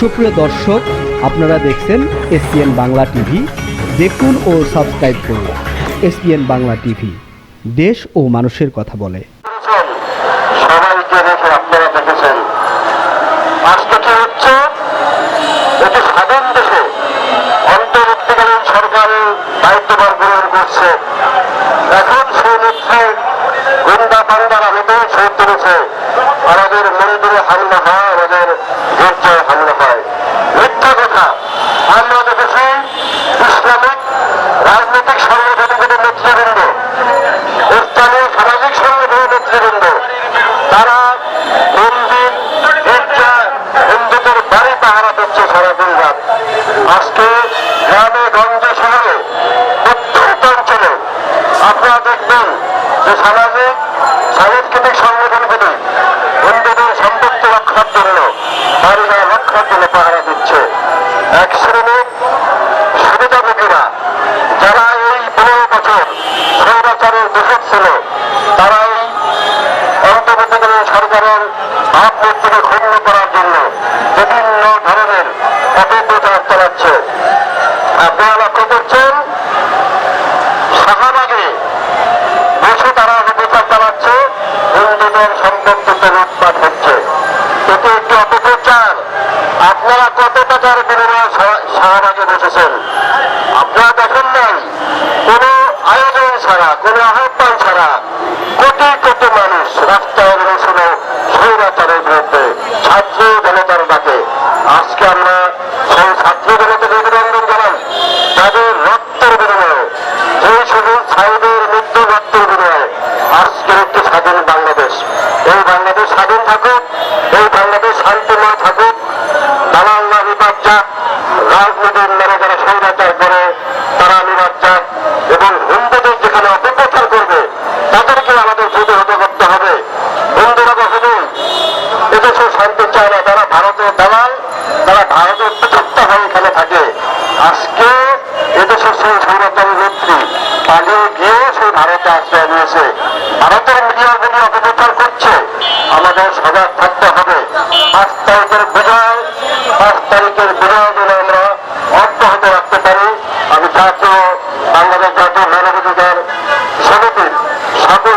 সুপ্রিয় দর্শক, আপনারা দেখছেন এসপিএন বাংলা টিভি। দেখুন ও সাবস্ক্রাইব করুন এসপিএন বাংলা টিভি। দেশ ও মানুষের কথা বলে। অন্তর্বর্তীকালীন সরকারের করছে। দেখবেন যে সামাজিক সাংস্কৃতিক সংগঠনগুলি হিন্দুদের সম্পত্তি রক্ষার জন্য বাড়িঘর রক্ষার জন্য পাহারা দিচ্ছে। এক শ্রেণির সুবিধাভোগীরা, যারা এই পনেরো বছর স্বৈরাচারের দোষক ছিল, তারা এই অন্তর্বর্তীকালীন সরকারের ভাবমূর্তিকে ক্ষুণ্ণ করার জন্য বিভিন্ন ধরনের অপপ্রচার চালাচ্ছে। আপনারা লক্ষ্য করছেন শাহবাগে বসে তারা অপপ্রচার চালাচ্ছে হিন্দুদের সম্পত্তিতে লুটপাট হচ্ছে। এটি একটি অপপ্রচার আপনারা কত টাকার বিনিময়ে শাহ- শাহবাগে বসেছেন? আপনারা দেখেন নাই, কোন আয়োজন ছাড়া, কোন আহ্বান ছাড়া কোটি কোটি মানুষ রাস্তায় নেমেছিল স্বৈরাচারের বিরুদ্ধে ছাত্র জনতার ডাকে। আজকে আমরা রাজনীতির নামে যারা স্বৈরাচার করে তারা যাক এবং হিন্দুদের যেখানে অপপ্রচার করবে তাদেরকে আমাদের প্রতিহত করতে হবে। হিন্দুরা কখনোই এদেশে শান্তি চায় না তারা ভারতের দালাল, তারা ভারতের প্রযুক্ত হয়ে এখানে থাকে। আজকে এদেশের সেই সৌরতম নেত্রী পালিয়ে গিয়ে সেই ভারতে আশ্রয় নিয়েছে। ভারতের মিডিয়াগুলি অপপ্রচার করছে, আমাদের সজাগ থাকতে তারিখের বিজয় পাঁচ তারিখের বিজয় যেন আমরা অব্যাহত রাখতে পারি। আমি জাতীয় বাংলাদেশ জাতীয় মানবাধিকার সমিতির সকল